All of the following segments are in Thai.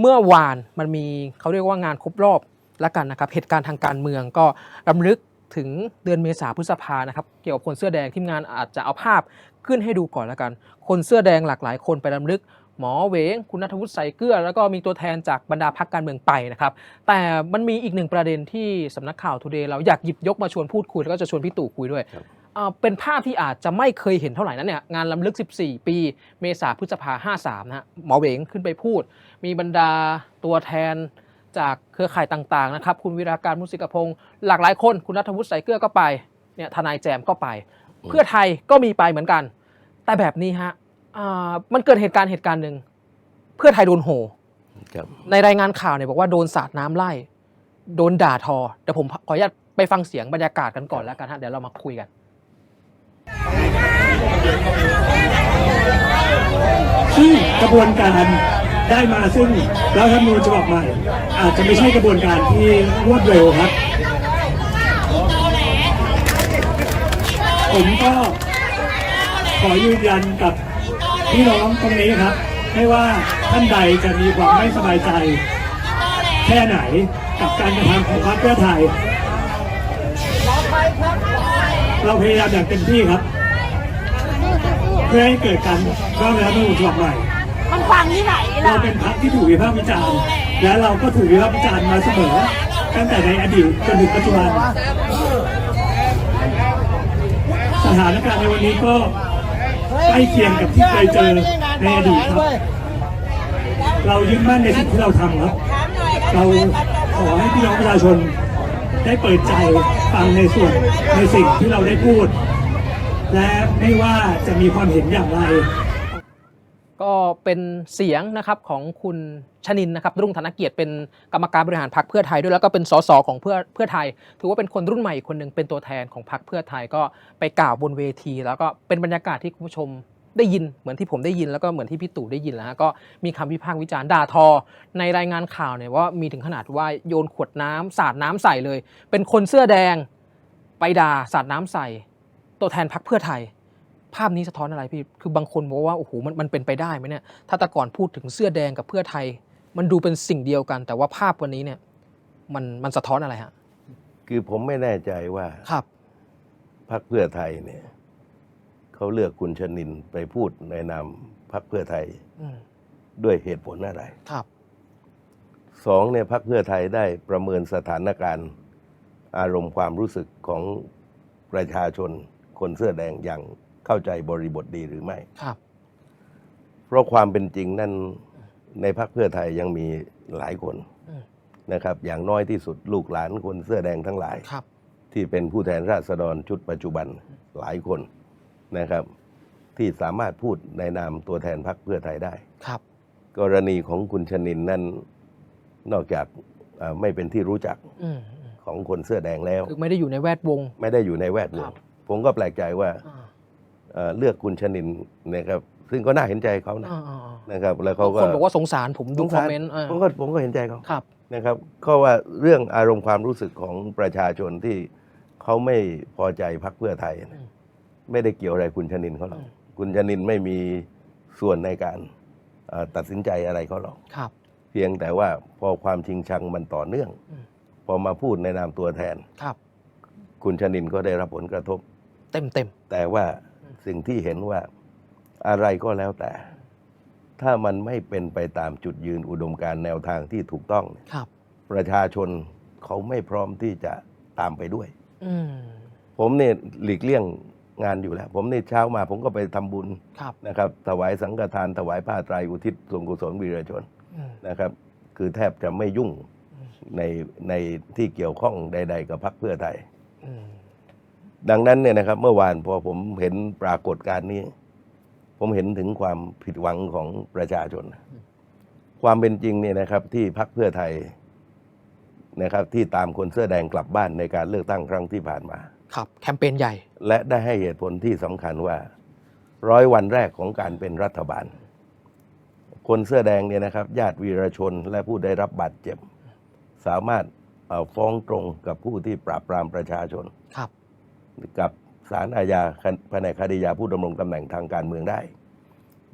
เมื่อวานมันมีเขาเรียกว่างานครบรอบละกันนะครับเหตุการณ์ทางการเมืองก็รำลึกถึงเดือนเมษาพฤษภานะครับเกี่ยวกับคนเสื้อแดงทีมงานอาจจะเอาภาพขึ้นให้ดูก่อนละกัน คนเสื้อแดงหลากหลายคนไปรำลึก หมอเหวง คุณนัทวุฒิใส่เกลือ แล้วก็มีตัวแทนจากบรรดาพักการเมืองไปนะครับ แต่มันมีอีกหนึ่งประเด็นที่สำนักข่าวทูเดย์เราอยากหยิบยกมาชวนพูดคุย แล้วก็จะชวนพี่ตู่คุยด้วยครับอ่าเป็นภาพที่อาจจะไม่เคยเห็นเท่าไหร่นั้นเนี่ยงานลำลึก 14 ปี เมษาพฤษภา53นะฮะหมอเหวงขึ้นไปพูด มีบรรดาตัวแทนจากเครือข่ายต่างๆนะครับ คุณวิราการมุสิกพงศ์หลากหลายคนคุณนัทวุฒิใส่เกลือก็ไปเนี่ยทนายแจมก็ไป เพื่อไทยก็มีไปเหมือนกัน แต่แบบนี้ฮะอ่ามันเกิดเหตุการณ์เหตุการณ์หนึ่งเพื่อไทยโดนโหครับในรายงานข่าวเนี่ยบอกว่าโดนสาดน้ำไล่ โดนด่าทอเดี๋ยวผมขออนุญาตไปฟังเสียงบรรยากาศกันก่อนแล้วกันฮะเดี๋ยวเรามาคุยกันซึ่งกระบวนการ ได้มาซึ่งรัฐธรรมนูญฉบับใหม่ อาจจะไม่ใช่กระบวนการที่รวดเร็วครับ ผมก็ขอยืนยันกับพี่น้องตรงนี้ครับ ไม่ว่าท่านใดจะมีความไม่สบายใจ แค่ไหนกับการกระทำของพรรคเพื่อไทย เราพยายามอย่างเต็มที่ครับ เพื่อให้เกิดการร่างรัฐธรรมนูญฉบับใหม่ มันฟังที่ไหน เราเป็นพรรคที่ถูกวิพากษ์วิจารณ์ และเราก็ถูกวิพากษ์วิจารณ์มาเสมอ ตั้งแต่ในอดีตจนถึงปัจจุบัน สถานการณ์ในวันนี้ก็ใกล้เคียงกับที่เคยเจอในอดีตครับ เรายึดมั่นในสิ่งที่เราทำครับ เราขอให้พี่น้องประชาชนได้เปิดใจฟังในส่วนในสิ่งที่เราได้พูด และไม่ว่าจะมีความเห็นอย่างไร ก็เป็นเสียงนะครับของคุณชนินนะครับรุ่งธนเกียรติเป็นกรรมการบริหารพรรคเพื่อไทยด้วยแล้วก็เป็นสสของเพื่อเพื่อไทย ถือว่าเป็นคนรุ่นใหม่อีกคนหนึ่งเป็นตัวแทนของพรรคเพื่อไทยก็ไปกล่าวบนเวที แล้วก็เป็นบรรยากาศที่คุณผู้ชมได้ยินเหมือนที่ผมได้ยินแล้วก็เหมือนที่พี่ตู่ได้ยินแล้วฮะก็มีคำวิพากษ์วิจารณ์ด่าทอ ในรายงานข่าวเนี่ยว่ามีถึงขนาดว่าโยนขวดน้ำสาดน้ำใส่เลย เป็นคนเสื้อแดงไปด่าสาดน้ำใส่ ตัวแทนพรรคเพื่อไทย ภาพนี้สะท้อนอะไรพี่ คือบางคนบอกว่าโอ้โหมันมันเป็นไปได้ไหมเนี่ย ถ้าแต่ก่อนพูดถึงเสื้อแดงกับเพื่อไทย มันดูเป็นสิ่งเดียวกัน แต่ว่าภาพวันนี้เนี่ย มันมันสะท้อนอะไรฮะ คือผมไม่แน่ใจว่าครับ พรรคเพื่อไทยเนี่ยเขาเลือกคุณชนินไปพูดในนามพรรคเพื่อไทยอืมด้วยเหตุผลอะไรครับ สองเนี่ยพรรคเพื่อไทยได้ประเมินสถานการณ์อารมณ์ความรู้สึกของประชาชนคนเสื้อแดงอย่าง เข้าใจบริบทดีหรือไม่ ครับ เพราะความเป็นจริงนั้นในพรรคเพื่อไทยยังมีหลายคนอืม นะครับ อย่างน้อยที่สุดลูกหลานคนเสื้อแดงทั้งหลาย ครับ ที่เป็นผู้แทนราษฎรชุดปัจจุบันหลายคนนะครับ ที่สามารถพูดในนามตัวแทนพรรคเพื่อไทยได้ ครับ กรณีของคุณชนินนั้นนอกจากเอ่อไม่เป็นที่รู้จักอืมอืมของคนเสื้อแดงแล้ว คือไม่ได้อยู่ในแวดวง ไม่ได้อยู่ในแวดวครังบ ผมก็แปลกใจว่า อ่า เอ่อเลือกคุณชนินนะครับซึ่งก็น่าเห็นใจเขานะอ่าอ่าอ่านะครับแล้วเขาก็คนบอกว่าสงสารผมดูสงคอสามรเมนต์อ่าผมก็ผมก็เห็นใจเขาครับนะครับก็ว่าเรื่องอารมณ์ความรู้สึกของประชาชนที่เขาไม่พอใจพรรคเพื่อไทยนะอืมไม่ได้เกี่ยวอะไรคุณชนินเขาหรอกอืมคุณชนินไม่มีส่วนในการเอ่อตัดสินใจอะไรเขาหรอกครับเพียงแต่ว่าพอความชิงชังมันต่อเนื่องอืมพอมาพูดในนามตัวแทนครับ คุณชนินก็ได้รับผลกระทบ เต็มเต็มแต่ว่า สิ่งที่เห็นว่าอะไรก็แล้วแต่ ถ้ามันไม่เป็นไปตามจุดยืนอุดมการณ์แนวทางที่ถูกต้องเนี่ยครับ ประชาชนเขาไม่พร้อมที่จะตามไปด้วยอืมผมเนี่ยหลีกเลี่ยงงานอยู่แล้ว ผมนี่เช้ามา ผมก็ไปทำบุญครับนะครับ ถวายสังฆทาน ถวายผ้าไตรอุทิศส่วนกุศลวีรชนอืมนะครับ คือแทบจะไม่ยุ่งอืมในในที่เกี่ยวข้องใด ๆ กับพรรคเพื่อไทยอืม ดังนั้นเนี่ยนะครับ เมื่อวานพอผมเห็นปรากฏการณ์นี้ ผมเห็นถึงความผิดหวังของประชาชน ความเป็นจริงเนี่ยนะครับ ที่พรรคเพื่อไทยนะครับ ที่ตามคนเสื้อแดงกลับบ้านในการเลือกตั้งครั้งที่ผ่านมา ครับ แคมเปญใหญ่ และได้ให้เหตุผลที่สำคัญว่า ร้อยวันแรกของการเป็นรัฐบาล คนเสื้อแดงเนี่ยนะครับ ญาติวีรชนและผู้ได้รับบาดเจ็บ สามารถเอ่อฟ้องตรงกับผู้ที่ปราบปรามประชาชนครับ กับศาลอาญาแผนกคดียาผู้ดำรงตำแหน่งทางการเมืองได้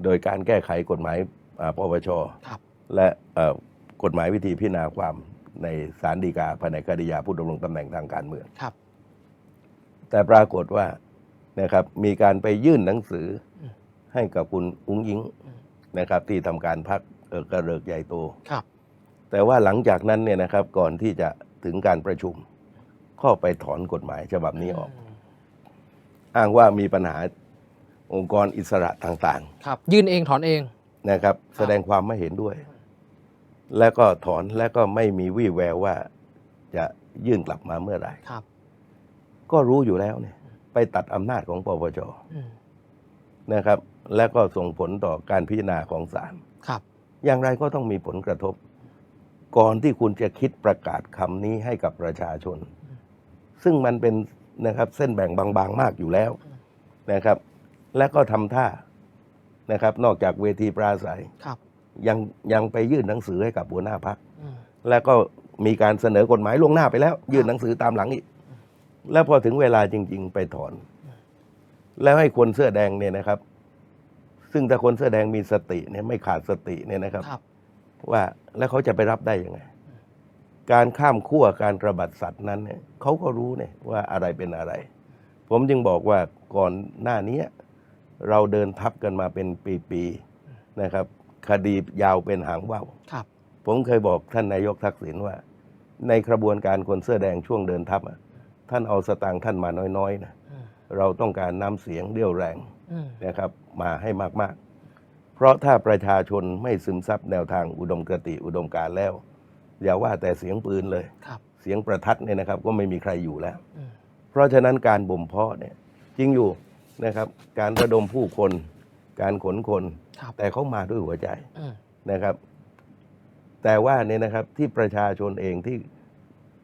โดยการแก้ไขกฎหมายอ่าปปชครับและเอ่อกฎหมายวิธีพิจารณาความในศาลฎีกาแผนกคดียาผู้ดำรงตำแหน่งทางการเมืองครับ แต่ปรากฏว่านะครับ มีการไปยื่นหนังสืออมให้กับคุณอุ้งยิงอืมนะครับ ที่ทำการพักเออกระเริกใหญ่โตครับ แต่ว่าหลังจากนั้นเนี่ยนะครับก่อนที่จะถึงการประชุมก็ไปถอนกฎหมายฉบับนี้ออก อ้างว่ามีปัญหาองค์กรอิสระต่างครับ ยื่นเองถอนเอง ๆนะครับ แสดงความไม่เห็นด้วย แล้วก็ถอนแล้วก็ไม่มีวี่แววว่าจะยื่นกลับมาเมื่อไหร่ ครับก็รู้อยู่แล้วเนี่ย ไปตัดอำนาจของปปชอืมนะครับ และก็ส่งผลต่อการพิจารณาของศาล ครับ อย่างไรก็ต้องมีผลกระทบ ก่อนที่คุณจะคิดประกาศคำนี้ให้กับประชาชน ซึ่งมันเป็น นะครับ เส้นแบ่งบางๆมากอยู่แล้วนะครับ และก็ทำท่านะครับ นอกจากเวทีปราศัยครับ ยังยังไปยื่นหนังสือให้กับหัวหน้าพัก อืมแล้วก็มีการเสนอกฎหมายล่วงหน้าไปแล้ว ยื่นหนังสือตามหลังอีก แล้วพอถึงเวลาจริง ๆ ไปถอน แล้วให้คนเสื้อแดงเนี่ยนะครับ ซึ่งถ้าคนเสื้อแดงมีสติเนี่ยไม่ขาดสติเนี่ยนะครับ ครับ ว่าแล้วเขาจะไปรับได้ยังไง การข้ามขั้วการระบาดสัตว์นั้นเนี่ยเขาก็รู้เนี่ยว่าอะไรเป็นอะไร ผมจึงบอกว่าก่อนหน้านี้เราเดินทับกันมาเป็นปีๆนะครับ คดียาวเป็นหางว่าวครับ ผมเคยบอกท่านนายกทักษิณว่า ในกระบวนการคนเสื้อแดงช่วงเดินทัพอะท่านเอาสตางค์ท่านมาน้อยๆนะอืมเราต้องการน้ำเสียงเรี่ยวแรงอืมนะครับมาให้มากๆ เพราะถ้าประชาชนไม่ซึมซับแนวทางอุดมกติอุดมการณ์แล้ว อย่าว่าแต่เสียงปืนเลยครับเสียงประทัดเนี่ยนะครับ ก็ไม่มีใครอยู่แล้วอืมเพราะฉะนั้นการบ่มเพาะเนี่ยจริงอยู่นะครับ การระดมผู้คน การขนคนครับแต่เขามาด้วยหัวใจอืมนะครับ แต่ว่าเนี่ยนะครับที่ประชาชนเองที่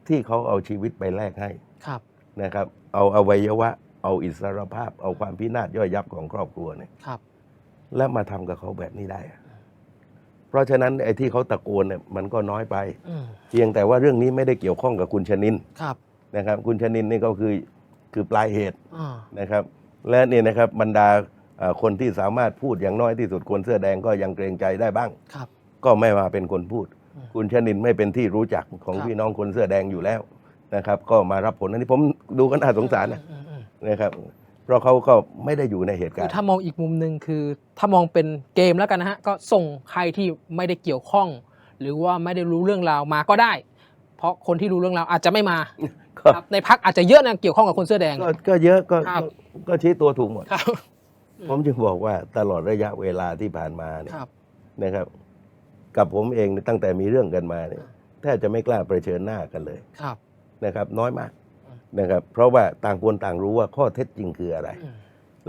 ที่เขาเอาชีวิตไปแลกให้ครับนะครับ เอาอวัยวะ เอาอิสรภาพ เอาความพินาศย่อยยับของครอบครัวเนี่ยครับแล้วมาทำกับเขาแบบนี้ได้อะ เพราะฉะนั้นไอ้ที่เขาตะโกนเนี่ยมันก็น้อยไป อืมเพียงแต่ว่าเรื่องนี้ไม่ได้เกี่ยวข้องกับคุณชนินครับนะครับ คุณชนินนี่ก็คือคือปลายเหตุอ่านะครับ และเนี่ยนะครับบรรดาเอ่อคนที่สามารถพูดอย่างน้อยที่สุดคนเสื้อแดงก็ยังเกรงใจได้บ้าง ครับ ก็ไม่มาเป็นคนพูด อืมคุณชนินไม่เป็นที่รู้จักของครับ พี่น้องคนเสื้อแดงอยู่แล้วนะครับ ก็มารับผลอันนี้ผมดูก็น่าสงสารนะอืมอืมนะครับ เพราะเขาก็ไม่ได้อยู่ในเหตุคืการอณ์ ถ้ามองอีกมุมหนึ่งคือ ถ้ามองเป็นเกมแล้วกันนะฮะ ก็ส่งใครที่ไม่ได้เกี่ยวข้อง หรือว่าไม่ได้รู้เรื่องราวมาก็ได้ เพราะคนที่รู้เรื่องราวอาจจะไม่มาก็ ครับในพักอาจจะเยอะนะเกี่ยวข้องกับคนเสื้อแดง ก็ก็เยอะก็ครับ ก็ก็ชี้ตัวถูกหมด ครับ ผมจึงบอกว่าตลอดระยะเวลาที่ผ่านมาเนี่ยครับ นะครับ กับผมเองเนี่ยตั้งแต่มีเรื่องกันมาเนี่ยแทบจะไม่กล้าเผชิญหน้ากันเลยครับ นะครับ น้อยมากอืม นะครับ เพราะว่าต่างคนต่างรู้ว่าข้อเท็จจริงคืออะไรอืม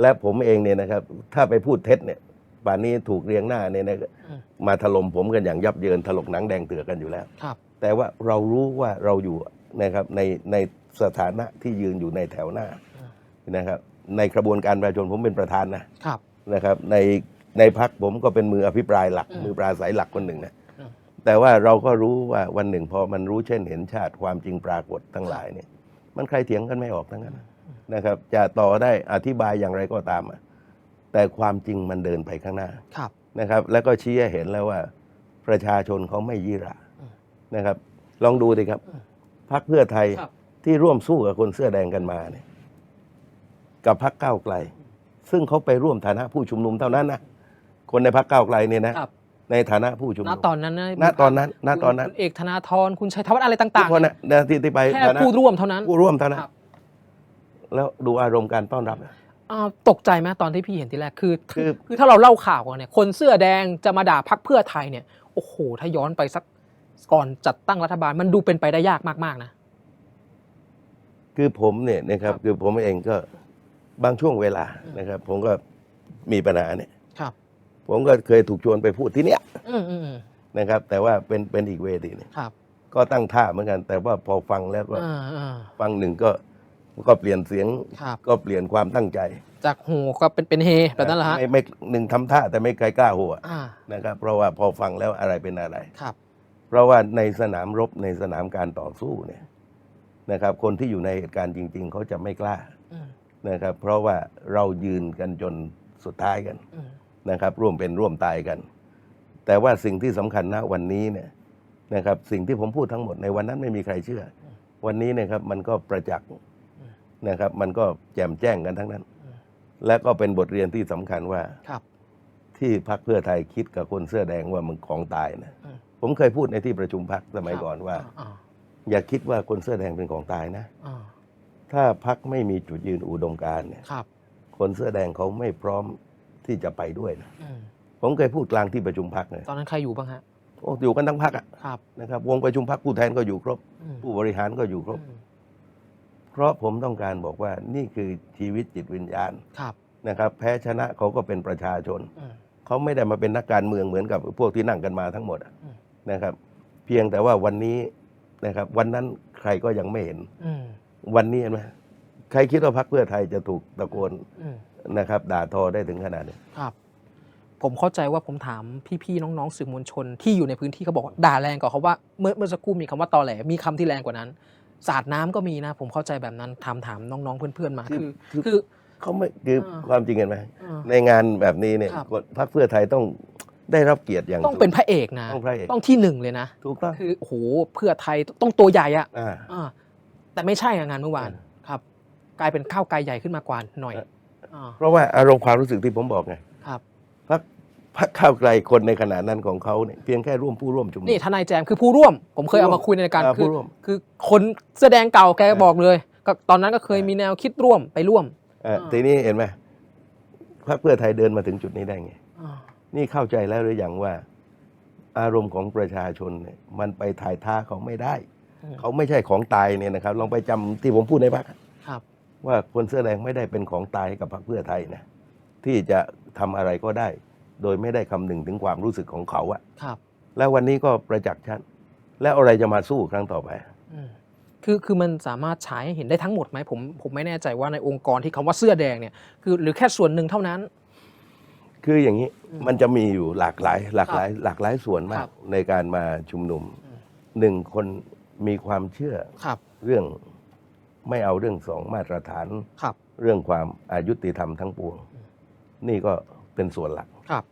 และผมเองเนี่ยนะครับ ถ้าไปพูดเท็จเนี่ยป่านนี้ถูกเรียงหน้าเนี่ยนะอืมมาถล่มผมกันอย่างยับเยินถลกหนังแดงเถือกกันอยู่แล้วครับแต่ว่าเรารู้ว่าเราอยู่นะครับในในสถานะที่ยืนอยู่ในแถวหน้าอืมนะครับ ในกระบวนการประชาชนผมเป็นประธานนะครับนะครับ ในในพักผมก็เป็นมืออภิปรายหลักอืมมือปราศัยหลักคนหนึ่งนะอืมแต่ว่าเราก็รู้ว่าวันหนึ่งพอมันรู้เช่นเห็นชาติความจริงปรากฏทั้งหลายเนี่ย มันใครเถียงกันไม่ออกทั้งนั้นนะครับ จะต่อได้อธิบายอย่างไรก็ตามอะแต่ความจริงมันเดินไปข้างหน้าครับนะครับ แล้วก็ชี้ให้เห็นแล้วว่า ประชาชนเขาไม่ยี่หระอืมนะครับ ลองดูสิครับอืมพักเพื่อไทยครับที่ร่วมสู้กับคนเสื้อแดงกันมาเนี่ย กับพักก้าวไกล ซึ่งเขาไปร่วมฐานะผู้ชุมนุมเท่านั้นนะคนในพักก้าวไกลเนี่ยนะครับ ในฐานะผู้ชุมณนุมตอนนั้นนะณตอนนั้นณตอนนั้นคุณเอกธนาธรคุณชัยธวัฒน์อะไรทุต่ากงคนนะนะที่ที่ไปๆแค่ฐานะผู้ร่วมเท่านั้นผู้ร่วมเท่านั้นครับแล้วดูอารมณ์การต้อนรับนะอ่าตกใจไหมตอนที่พี่เห็นทีแรกคือคือคือถ้าเราเล่าข่าวกันเนี่ยคนเสื้อแดงจะมาด่าพักเพื่อไทยเนี่ยโอ้โหถ้าย้อนไปสักก่อนจัดตั้งรัฐบาลมันดูเป็นไปได้ยากมากๆนะคือผมเนี่ยนะครับครับคือผมเองก็บางช่วงเวลานะครับ ผมก็มีปัญหาเนี่ยครับ ผมก็เคยถูกชวนไปพูดที่เนี้ยอืมอืมอืมนะครับ แต่ว่าเป็นเป็นอีกเวทีหนึงครับก็ตั้งท่าเหมือนกัน แต่ว่าพอฟังแล้วก็อ่าอ่า ฟังหนึ่งก็ก็เปลี่ยนเสียงครับ ก็เปลี่ยนความตั้งใจจากโหก็เป็นเป็นเฮแบบนั้นแหละฮะไม่ไม่หนึ่งทำท่าแต่ไม่ใครกล้าหัวอ่านะครับ เพราะว่าพอฟังแล้วอะไรเป็นอะไร ครับ เพราะว่าในสนามรบในสนามการต่อสู้เนี่ยนะครับ คนที่อยู่ในเหตุการณ์จริง ๆ เขาจะไม่กล้าอืมนะครับ เพราะว่าเรายืนกันจนสุดท้ายกัน อืม นะครับ ร่วมเป็นร่วมตายกัน แต่ว่าสิ่งที่สำคัญนะวันนี้เนี่ยนะครับ สิ่งที่ผมพูดทั้งหมดในวันนั้นไม่มีใครเชื่อ วันนี้นะครับมันก็ประจักษ์นะครับ มันก็แจ่มแจ้งกันทั้งนั้น และก็เป็นบทเรียนที่สำคัญว่าครับ ที่พรรคเพื่อไทยคิดกับคนเสื้อแดงว่ามันของตายนะอืมผมเคยพูดในที่ประชุมพรรคสมัยก่อนว่าอ่า อย่าคิดว่าคนเสื้อแดงเป็นของตายนะอ่าถ้าพรรคไม่มีจุดยืนอุดมการณ์เนี่ยครับคนเสื้อแดงเขาไม่พร้อม ที่จะไปด้วยนะอืมผมเคยพูดกลางที่ประชุมพรรคเลยตอนนั้นใครอยู่บ้างฮะ โอ้อยู่กันทั้งพรรคอะครับนะครับ วงประชุมพรรคผู้แทนก็อยู่ครบ อืมผู้บริหารก็อยู่ครบ อืมเพราะผมต้องการบอกว่านี่คือชีวิตจิตวิญญาณครับนะครับ แพ้ชนะเขาก็เป็นประชาชน อืม เขาไม่ได้มาเป็นนักการเมืองเหมือนกับพวกที่นั่งกันมาทั้งหมดอะอืม นะครับ เพียงแต่ว่าวันนี้นะครับ วันนั้นใครก็ยังไม่เห็น อืมวันนี้เห็นไหมใครคิดว่าพรรคเพื่อไทยจะถูกตะโกน อืม นะครับด่าทอได้ถึงขนาดนี้ครับ ผมเข้าใจว่าผมถามพี่ๆน้องๆสื่อมวลชนที่อยู่ในพื้นที่เขาบอกว่าด่าแรงกว่าเขาว่าเมื่อเมื่อสักครู่มีคำว่าตอแหลมีคำที่แรงกว่านั้น สาดน้ำก็มีนะ ผมเข้าใจแบบนั้นถามถามน้องๆเพื่อนๆมาคือคือคือเขาไม่คืออ่าความจริงเห็นไหมอ่าในงานแบบนี้เนี่ยครับ พรรคเพื่อไทยต้องได้รับเกียรติอย่างต้องเป็นพระเอกนะ ต้องพระเอกต้องที่หนึ่งเลยนะ ถูกต้องคือโอ้โหเพื่อไทยต้องตัวใหญ่อะอ่า อ่าแต่ไม่ใช่อะงานเมื่อวานอ่าครับ กลายเป็นข้าวไกลใหญ่ขึ้นมากว่าหน่อยอ่าอ่า เพราะว่าอารมณ์ความรู้สึกที่ผมบอกไงครับพรรคพรรคข้าวไกลคนในขณะนั้นของเขาเนี่ยเพียงแค่ร่วมผู้ร่วมชุมนุมนี่ทนายแจมคือผู้ร่วม ผมเคยเอามาคุยในรายการอ่าคืผู้อร่วมคือคนเสื้อแดงเก่าแกอ่าบอกเลยก็ตอนนั้นก็เคยอ่ามีมีแนวคิดร่วมไปร่วมเอ่ออ่าทีนี้เห็นไหมพรรคเพื่อไทยเดินมาถึงจุดนี้ได้ไงอ่านี่เข้าใจแล้วหรือยังว่า อารมณ์ของประชาชนเนี่ยมันไปถ่ายท้าเขาไม่ได้อืมเขาไม่ใช่ของตายเนี่ยนะครับ ลองไปจำที่ผมพูดในพรรคครับ ว่าคนเสื้อแดงไม่ได้เป็นของตายให้กับพรรคเพื่อไทยนะที่จะทำอะไรก็ได้ โดยไม่ได้คำนึงถึงความรู้สึกของเขาอะครับ แล้ววันนี้ก็ประจักษ์ชัดแล้วอะไรจะมาสู้ครั้งต่อไปอืมคือคือมันสามารถฉายให้เห็นได้ทั้งหมดไหมผมผมไม่แน่ใจว่าในองค์กรที่คำว่าเสื้อแดงเนี่ยคือหรือแค่ส่วนหนึ่งเท่านั้น คืออย่างนี้อืมมันจะมีอยู่หลากหลายหลากหลาย หลากหลายส่วนมาครักบในการมาชุมนุมอืมหนึ่งคนมีความเชื่อครับเรื่อง ไม่เอาเรื่องสองมาตรฐานครับ เรื่องความอายุติธรรมทั้งปวง นี่ก็เป็นส่วนหลักครับ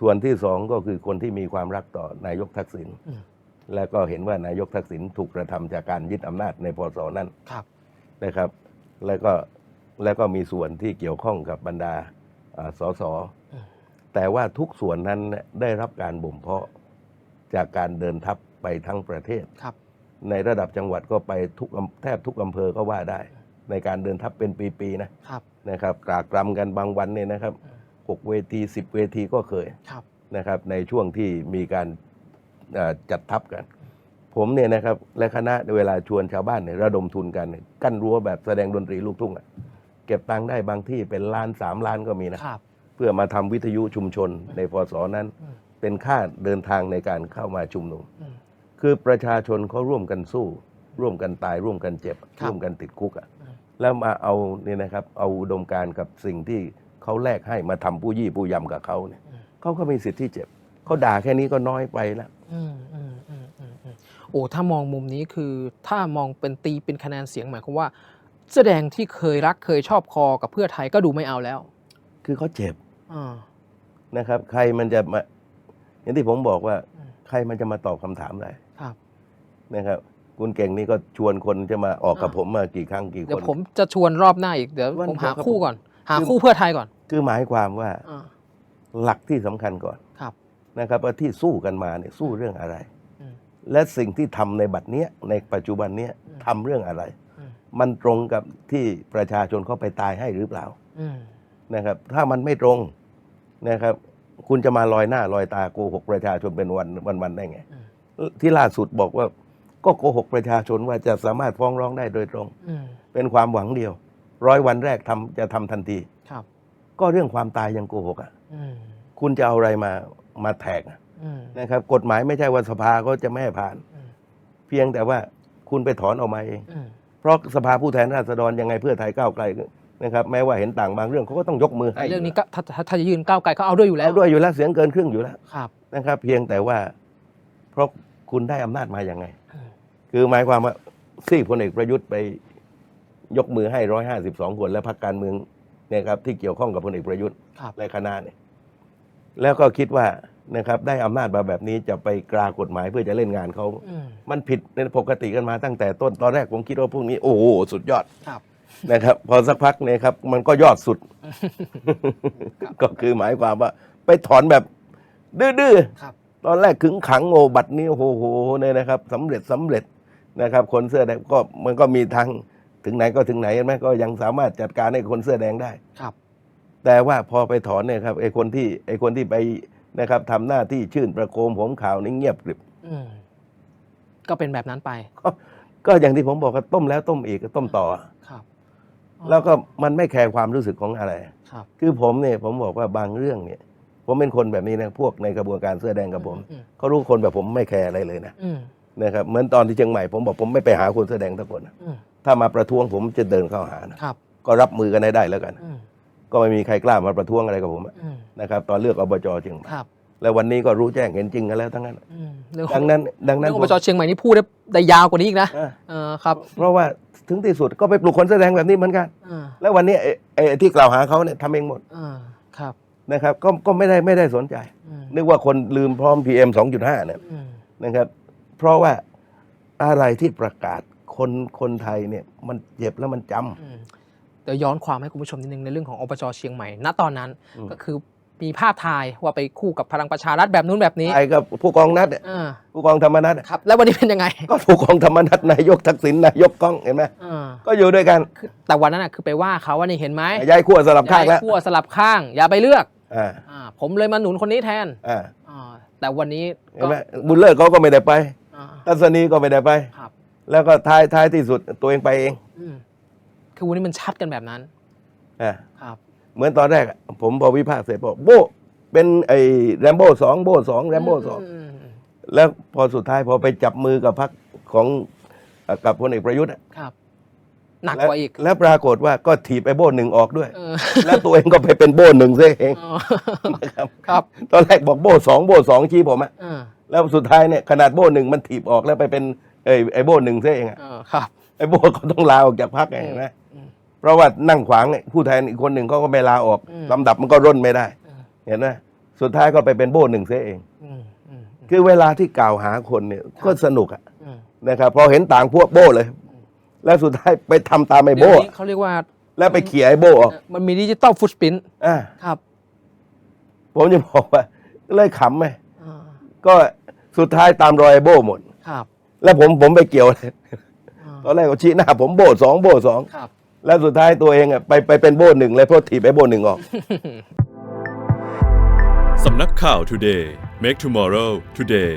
ส่วนที่สองก็คือคนที่มีความรักต่อนายกทักษิณอืมและก็เห็นว่านายกทักษิณถูกกระทำจากการยึดอำนาจในพศนั้นครับนะครับ แล้วก็แล้วก็มีส่วนที่เกี่ยวข้องกับบรรดาอ่าสสอืมแต่ว่าทุกส่วนนั้นเนี่ยได้รับการบ่มเพาะจากการเดินทัพไปทั้งประเทศครับ ในระดับจังหวัดก็ไปทุกอำแทบทุกอำเภอก็ว่าได้ ในการเดินทัพเป็นปีๆนะครับนะครับกรากรำกันบางวันเนี่ยนะครับอืมหกเวทีสิบเวทีก็เคยครับนะครับ ในช่วงที่มีการเอ่อจัดทัพกัน ผมเนี่ยนะครับและคณะเวลาชวนชาวบ้านเนี่ยระดมทุนกันเนี่ยกั้นรั้วแบบแสดงดนตรีลูกทุ่งอะเก็บตังค์ได้บางที่เป็นล้านสามล้านก็มีนะครับเพื่อมาทำวิทยุชุมชนในพศนั้นอืมเป็นค่าเดินทางในการเข้ามาชุมนุมอืม คือประชาชนเขาร่วมกันสู้ ร่วมกันตาย ร่วมกันเจ็บ ครับ ร่วมกันติดคุกอะอืมแล้วมาเอาเนี่ยนะครับ เอาอุดมการณ์กับสิ่งที่เขาแลกให้มาทำผู้ยี่ผู้ยำกับเขาเนี่ยเขาก็มีสิทธิ์ที่เจ็บเขาด่าแค่นี้ก็น้อยไปแล้วอืมอืมอืมอืมอืมโอ้ถ้ามองมุมนี้คือถ้ามองเป็นตีเป็นคะแนนเสียงหมายความว่าแสอแดงที่เคยรักเคยชอบคอกับเพื่อไทยก็ดูไม่เอาแล้วคือเขาเจ็บอ่า นะครับ ใครมันจะมาอย่างที่ผมบอกว่า อืม ใครมันจะมาตอบคำถามได้ครับ นะครับคุณเก่งนี่ก็ชวนคนจะมาออกกับอ่าผมมากี่ครั้งกี่คเดี๋ยวนผมจะชวนรอบหน้าอีกเดี๋ยววันผมหาครับคู่ก่อน หาคือคู่เพื่อไทยก่อน คือหมายความว่าอ่าหลักที่สำคัญก่อนครับนะครับว่าที่สู้กันมาเนี่ยสู้เรื่องอะไรอืมและสิ่งที่ทำในบัดเนี้ยในปัจจุบันเนี้ยอืมทำเรื่องอะไรอืมมันตรงกับที่ประชาชนเขาไปตายให้หรือเปล่าอืมนะครับ ถ้ามันไม่ตรงนะครับ คุณจะมาลอยหน้าลอยตาโกหกประชาชนเป็นวันวันวันๆได้ไงอืมที่ล่าสุดบอกว่า ก็โกหกประชาชนว่าจะสามารถฟ้องร้องได้โดยตรงอืมเป็นความหวังเดียว ร้อยวันแรกทำจะทำทันทีครับ ก็เรื่องความตายยังโกหกอะอืมคุณจะเอาอะไรมามาแทกอะอืมนะครับ กฎหมายไม่ใช่ว่าสภาก็จะไม่ให้ผ่านอืมเพียงแต่ว่าคุณไปถอนออกมาเองอืมเพราะสภาผู้แทนราษฎรยังไงเพื่อไทยก้าวไกลนะครับแม้ว่าเห็นต่างบางเรื่องเขาก็ต้องยกมือให้เรื่องนี้ก็ถ้าถ้าถ้าจะยืนก้าวไกลก็เอาด้วยอยู่แล้วแล้วด้วยอยู่แล้วเสียงเกินครึ่งอยู่แล้วครับนะครับ เพียงแต่ว่า เพราะคุณได้อำนาจมาอย่างไงอืม คือหมายความว่าซีกพลเอกประยุทธ์ไปยกมือให้ร้อยห้าสิบสองคนและพรรคการเมืองเนี่ยครับที่เกี่ยวข้องกับพลเอกประยุทธ์ครับในคณะเนี่ยแล้วก็คิดว่านะครับได้อำนาจมาแบบนี้จะไปกรากฎหมายเพื่อจะเล่นงานเขาอืมมันผิดในปกติกันมาตั้งแต่ต้นตอนแรกผมคิดว่าพวกนี้ โอ้โหสุดยอดครับนะครับ พอสักพักเนี่ยครับ มันก็ยอดสุด ก็คือหมายความว่า ไปถอนแบบดื้อครับๆตอนแรกขึงขังโอบัตรนี้โอ้โหเนี่ยนะครับสำเร็จสำเร็จ นะครับ คนเสื้อแดงก็มันก็มีทางถึงไหนก็ถึงไหนเห็นไหมก็ยังสามารถจัดการให้คนเสื้อแดงได้ครับ แต่ว่าพอไปถอนเนี่ยครับไอ้คนที่ไอ้คนที่ไปนะครับทำหน้าที่ชื่นประโคมผมข่าวนี่เงียบกริบอืมก็เป็นแบบนั้นไปก็ก็อย่างที่ผมบอกก็ต้มแล้วต้มอีกก็ต้มต่อ ครับแล้วก็มันไม่แคร์ความรู้สึกของอะไร ครับ คือผมเนี่ยผมบอกว่าบางเรื่องเนี่ย ผมเป็นคนแบบนี้นะพวกในกระบวนการเสื้อแดงกับผมอืมเขารู้คนแบบผมไม่แคร์อะไรเลยนะ อืม นะครับเหมือนตอนที่เชียงใหม่ผมบอกผมไม่ไปหาคนเสื้อแดงทุกคนนะอืมถ้ามาประท้วงผมจะเดินเข้าหานะครับ ก็รับมือกันได้ได้แล้วกันอืมก็ไม่มีใครกล้ามาประท้วงอะไรกับผมอะอืมนะครับ ตอนเลือกอบจเชียงใหม่ครับแล้ววันนี้ก็รู้แจ้งเห็นจริงกันแล้วทั้งนั้นอืมเรื่องขอดังงนั้น ดังนั้เรื่นองอบจเชียงใหม่นี่พูดได้ได้ยาวกว่านี้อีกนะอะเออครับ เพราะว่าถึงที่สุดก็ไปปลุกคนเสื้อแดงแบบนี้เหมือนกันอ่าแล้ววันนี้ไอ้ไอ้ที่กล่าวหาเขาเนี่ยทำเองหมดอ่าครับนะครับ ก็ก็ไม่ได้ไม่ได้สนใจอืมนึกว่าคนลืมพร้อม PM 2.5เนี่ยอืมนะครับ เพราะว่าอะไรที่ประกาศคนคนไทยเนี่ยมันเจ็บแล้วมันจำอืมเดี๋ยวย้อนความให้คุณผู้ชมนิดนึงในเรื่องของอบจเชียงใหม่ ณตอนนั้น อืม ก็คือมีภาพถ่ายว่าไปคู่กับพลังประชารัฐแบบนู้นแบบนี้ไอ้กับผู้กองนัดเนี่ยอ่าผู้กองธรรมนัฐอะครับ แล้ววันนี้เป็นยังไงก็ผู้กองธรรมนัฐนายกทักษิณนายกก้องเห็นไหมอ่าก็อยู่ด้วยกันคือแต่วันนั้นน่ะคือไปว่าเขาว่านี่เห็นไหมย้ายขั้วสลับข้างแล้วอย่ให้ขั้วสลับข้าง อย่าไปเลือกอ่าอ่าผมเลยมาหนุนคนนี้แทนอ่าอ่าแต่วันนี้เห็นก็ไหมบุญเลิศเขาก็ไม่ได้ไปอ่า ทัศนีก็ไม่ได้ไป ครับ แล้วก็ท้ายท้ายที่สุดตัวเองไปเองอืมคือวันนี้มันชัดกันแบบนั้น อ่าครับ เหมือนตอนแรกอะผมพอวิพากษ์เสร็จบอกโบเป็นไอ้แรมโบ้สองโบสองแรมโบ้สอง มแล้วพอสุดท้ายพอไปจับมือกับพรรคของเอ่อกับพลเอกประยุทธ์อะครับ หนักแล้วกว่าอีก แล้วปรากฏว่าก็ถีบไอ้โบ้หนึ่งออกด้วย เออแล้วตัวเองก็ไปเป็นโบ้หนึ่งซะเอง อ๋อนะครับครับ ตอนแรกบอกโบ้สองโบ้สองชี้ผมอะอ่า แล้วสุดท้ายเนี่ยขนาดโบ้หนึ่งมันถีบออกแล้วไปเป็นไอ้ไอ้โบ้หนึ่งซะเองอะเออครับ ไอ้โบ้เขาต้องลาออกจากพรรคไงเห็นไหมอืมเพราะว่านั่งขวางเนี่ยผู้แทนอีกคนหนึ่งเขาก็ไม่ลาออกอืม ลำดับมันก็ร่นไม่ได้อืมเห็นไหมสุดท้ายก็ไปเป็นโบ้หนึ่งซะเองอืมอืมคือเวลาที่กล่าวหาคนเนี่ยก็สนุกอะอืมนะครับพอเห็นต่างพวกโบ้เลย แล้วสุดท้ายไปทำตามไอ้เดี๋ยวโบ้นี้เขาเรียกว่าแล้วไปเขี่ยไอ้โบ้ออกเอ่อมันมีดิจิตอลฟุตปิ้นอ่า ครับผมจะบอกว่าเลยขำไหมอ่าก็ สุดท้ายตามรอยไอ้โบ้หมด ครับ แล้วผมผมไปเกี่ยวเลยอ่าตอนแรกก็ชี้หน้า ผมโบ้สองโบ้สองครับ แล้วสุดท้ายตัวเองอะไปไปเป็นโบ้หนึ่งเลยเพราะถีบไอ้โบ้หนึ่งออก สำนักข่าว Today Make Tomorrow Today